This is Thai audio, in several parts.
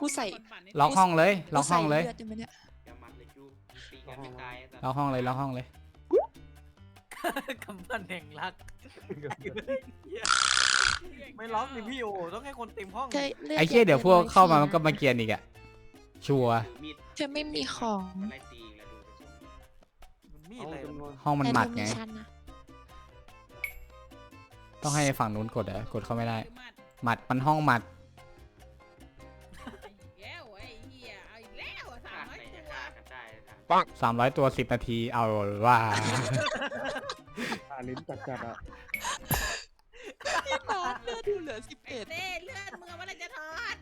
กูใส่ล็อกห้องเลยล็อกห้องเลยกูใส่ลืดได้ไหมเนี่ยอย่ามัดเลยจูตีกันไม่ตายแต่ล็อกห้องเลยล็อกห้องเลย กำปั้นแห่งรัก ไม่ล็อกดิพี่โอต้องให้คนเต็มห้องเธอลืดไอ้เชี่ยเดี๋ยวพวกเข้ามามันก็มาเกรียนอีกอะชัวร์มีดเธอไม่มีของไล่ตีแล้วดูจะส่งมันมีอะไรห้องมันหมัดแต่ไงดูฉันนะต้องให้ฝั่งนู้นกดอะกดเข้าไม่ได้ หมัดมันห้องหมัด ได้นะ300ตัว10นาทีเอาว่า อาลิ้นจัดจัดๆอะพี่บอสเลือดอยู่เหลือสิบเอ็ดเต้เลือดมึงเอาเมื่อไหรจะถอด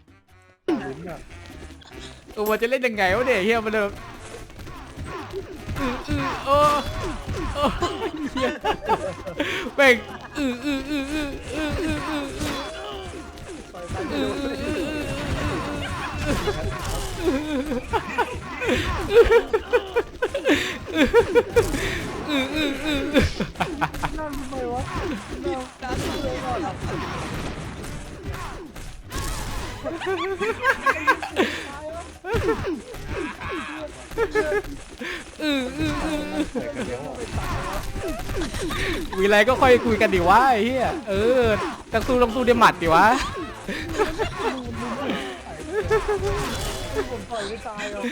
อาลิ้นอะเออมันจะเล่นยังไงวะเนี่ยเฮียมันแบบอืออือโอ้โอ้เฮียแม่งอืออืออืออืออืออืออืออืออือ นั่นไมวะอืออืออือเปิดกันเดี๋ยวอะมีอะไรก็ค่อยคุยกันดิวะไอ้เหี้ยเออต้งสู้ต้องสู้ด้วยมัดดิวะผมปล่อยไม่ตายหรอก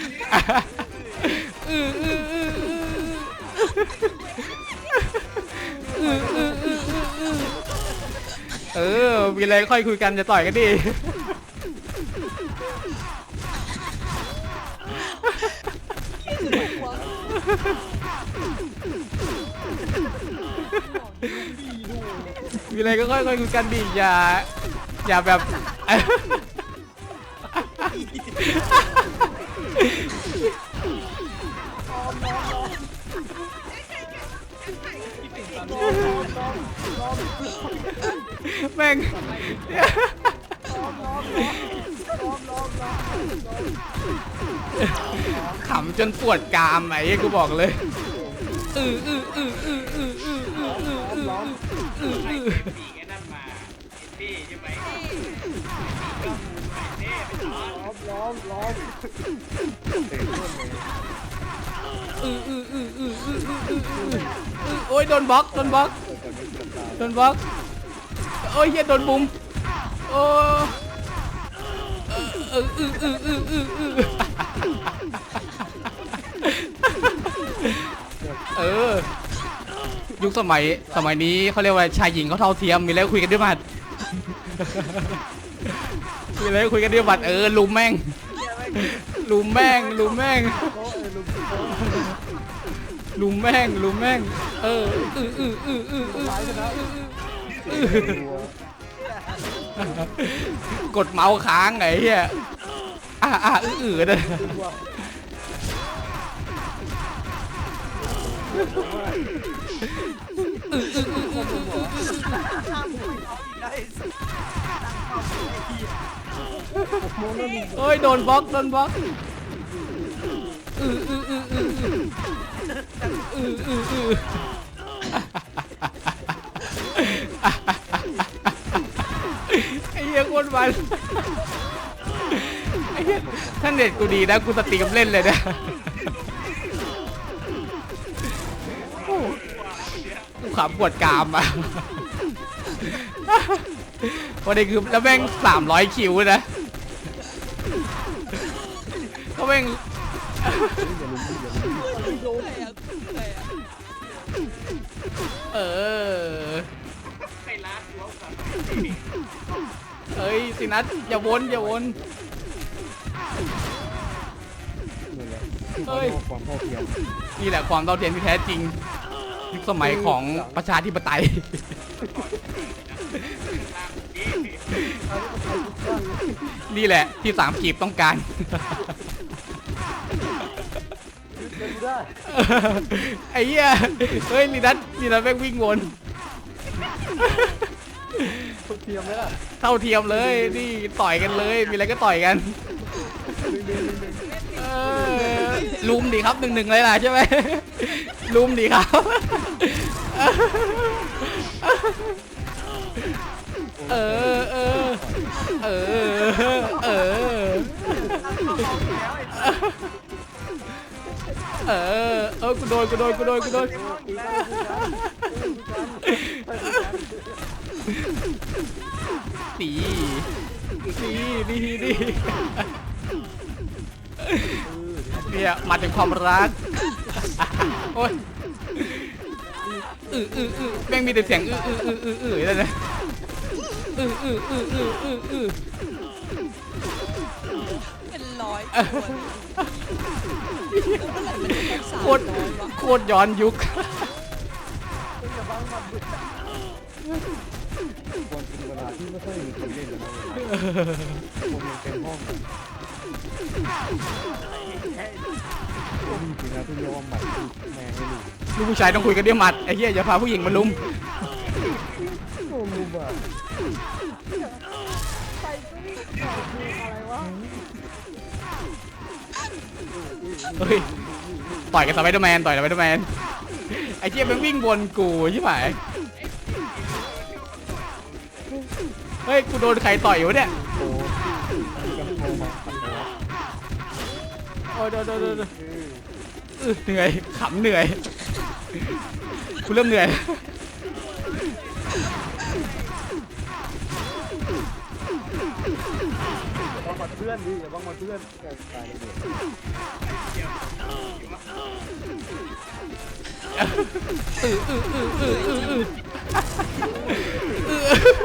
อืออืออือ เออ มีอะไรค่อยคุยกันจะต่อยกันดิมีอะไรก็ค่อยคุยกันดิอย่า อย่าแบบ แม่งขำจนปวดกรามไอ้กูบอกเลยอืออืออืออืออืออืออืออืออืออือไล่อือเตะปีกไอ้นั่นมาไอ้เต้ใช่ไหมไอ้เต้ไปถอนล้อมล้อมเตะเพื่อนเลยอืออืออืออืออืออืออืออือโอ้ยโดนบล็อกโดนบล็อกเปิดกันไม่เกือบตายโดนบล็อกโอ้ยเฮียโดนบุมโอ้เออเออเออเออเออเออเออ ยุคสมัยสมัยนี้เขาเรียกว่าชายหญิงเขาเท่าเทียมมีอะไรคุยกันด้วยหมัดมีอะไรคุยกันด้วยหมัดเออลุมแม่งลุมแม่งลุมแม่งลุมแม่งลุมแม่ง เอออืออืออืออือ กดเมาส์ค้างไงเฮียอ่าอ่าอืออือนะได้สิโอ้ย โดนบล็อก โดนบล็อกอืออืออืออืออืออืออืออือไฟันไอ้เหี้ยถ้าเน็ตกูดีนะกูสตรีมเล่นเลยนะโอ้กูขำปวดกรามอะวันนี้คือแล้วแม่งสามร้อยคิวนะเขาแม่งเออไอ้ล้านหัวกับ อ้ยสินัทอย่าวนอย่าวนนี่แหละที่เขาเรียความเท่าเทียมนี่แหละความเท่าเทียมที่แท้จริงยุคสมัยของประชาธิปไตยนี่แหละที่สามกีบต้องการไอ้เหี้ยเฮ้ยนี่นัทนี่นัทแม่งวิ่งวน เทียมไหมล่ะเท่าเทียมเลยนี่ต่อยกันเลย มีอะไรก็ต่อยกันลุมดีครับหนึ่งหนึ่งเลยล่ะใช่ไหมลุมดีครับเออเออเออเออเออเออกูโดนกูโดนกูโดนกูโดน นี่นี่นี่นี่เนี่ยมาถึงความรักโอ้ยอืออืออือแม่งมีแต่เสียงอืออืออืออืออือเลยนะอืออืออืออืออืออือเป็นร้อยโคตรโคตรย้อนยุค ล่นนะผมยังเต็มห้องรีบเลยนะที่ยอมหมัดแม่งไม่รู้ลูกผู้ชายต้องคุยกันเรื่องหมัดไอ้เหี้ยอย่าพาผู้หญิงมาลุมโอ้ลูกอะไปก็มอะไรวะเฮ้ยต่อยกับสไปเดอร์แมนต่อยกับสไปเดอร์แมนไอ้เหี้ยมันวิ่งบนกูใช่ไหม เฮ้ย กูโดนใครต่อยวะเนี่ย โอ้ยโดนโดนโดนเหนื่อย ขำเหนื่อย กูเริ่มเหนื่อย บังมาเพื่อนดิอย่าบังมาเพื่อนตายเลยดิอื้ออื้ออื้ออื้ออื้ออ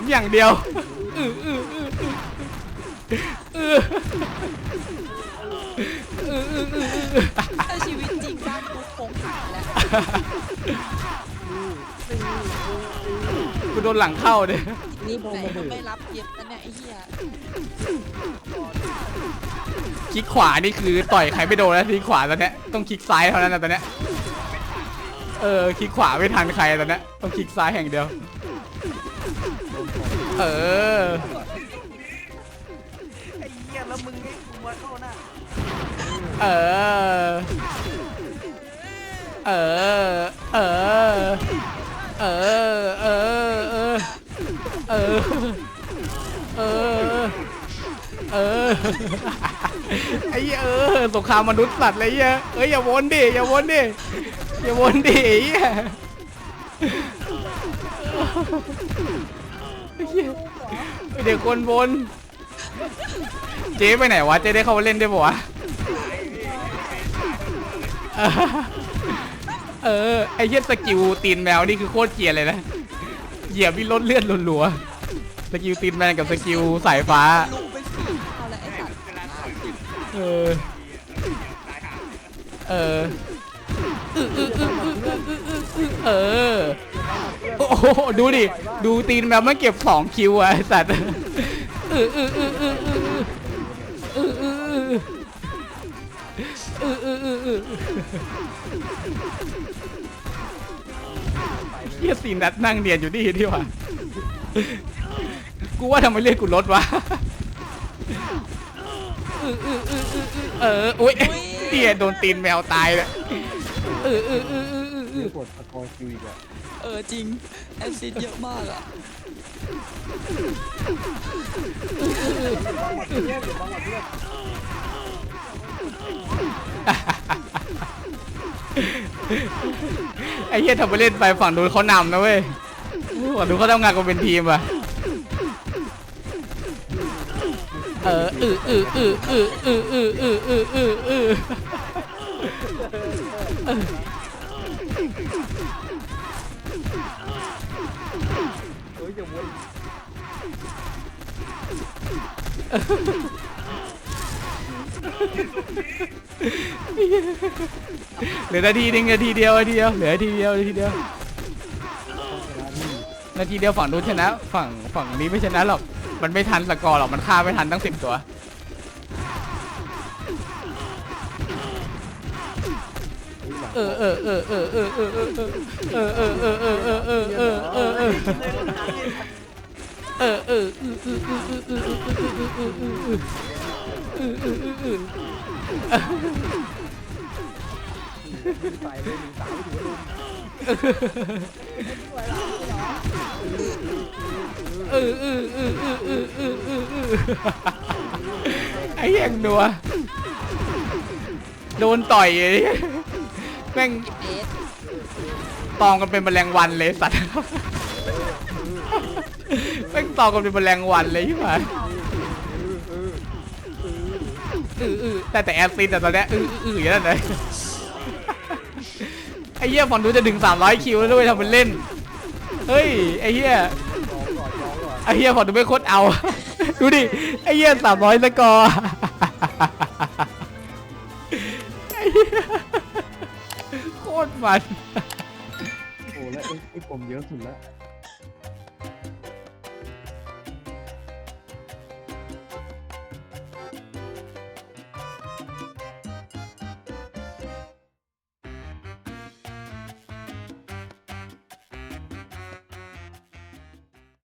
ามอย่างเดียวชีวิตจริงบ้านกูคงขาแล้วกูโดนหลังเข้าเด้นี่ไหนก็ไม่รับเย็บนะเนี่ยไอ้เหี้ยคลิกขวานี่คือต่อยใครไม่โดนแล้วคลิกขวาตอนเนี้ยต้องคลิกซ้ายเท่านั้นนะตอนนี้เออคลิกขวาไม่ทันใครตอนนี้ต้องคลิกซ้ายแห่งเดียว เออ ไอ้เหี้ยแล้วมึงให้กูมาเข้าหน้าเออ เออ เออ เออ เออ เออ เออ เออ เออ ไอ้เออสงครามมนุษย์สัตว์เลยรเงี้ยเอ้ยอย่าวนดิ อย่าวนดิ อย่าวนดิไอ้เหี้ย เหี้ยเด็กคนบน เจ๊ไปไหนวะ เจ๊ได้เข้ามาเล่นได้ปะวะ เออ ไอ้เหี้ยสกิลตีนแมวนี่คือโคตรเกลียดเลยนะ เหยียบวิลดเลือดลัวๆสกิลตีนแมวกับสกิลสายฟ้าเออ เออ เออ เออเออ โอ้โหดูดิ ดูตีนแมวมัเก็บสองคิวอะสัตว์เออเออเออเออเออเออเออเออเออเออเออเฮียสี่นัดนั่งเรียนอยู่นี่ดีกว่ากูว่าทำไมเรียกกูรถวะเออเออเออเออเออโอ้ยเตี้ยโดนตีนแมวตายเลยเออเออเออ ไม่กดสกอร์คิวอีกอะเออจริง แอซิดเยอะมากอ่ยไอ้เหี้ยทำไปเล่นไปฝั่งดูเขานำนะเว้ยฝั่งนู้เขาทำงานกันเป็นทีมอะเอออืออืออืออืออืออืออืออืออ เหลือนาทีหนึ่งนาทีเดียวนาทีเดียวเหลือนาทีเดียวนาทีเดียวนาทีเดียวฝั่งนู้นชนะ ฝั่งฝั่งนี้ไม่ชนะหรอกมันไม่ทันสกอร์หรอกมันฆ่าไม่ทันตั้งสิบตัวเออเออเออเออเออเออเออเออเออเออเออเออ เออเออเออเออเออเออเออเออเออเออไปเลยหนึ่งสามถือว่าลุมเออเออเออเออเออเออเออเออไอ้ยังหนัวโดนต่อยไอ้แม่งตองกันเป็นแมลงวันเลยสัตว์ ม่งตอกันเป็นแมลงวันเลยใช่ไหมอืออือแต่แต่แอสซิดแต่ตอนเนี้ยอืออืออย่างนั้นเลยไอ้เหี้ยฟอนดูจะถึง 300 คิวแล้วด้วยทำเป็นเล่น เฮ้ย ไอ้เหี้ย ไอ้เหี้ยฟอนดูไม่โคตรเอา ดูดิ ไอ้เหี้ย 300สกอร์ไอ้เหี้ยโคตรมัน โอ้แล้วไอ้ไอ้ผมเยอะสุดแล้ว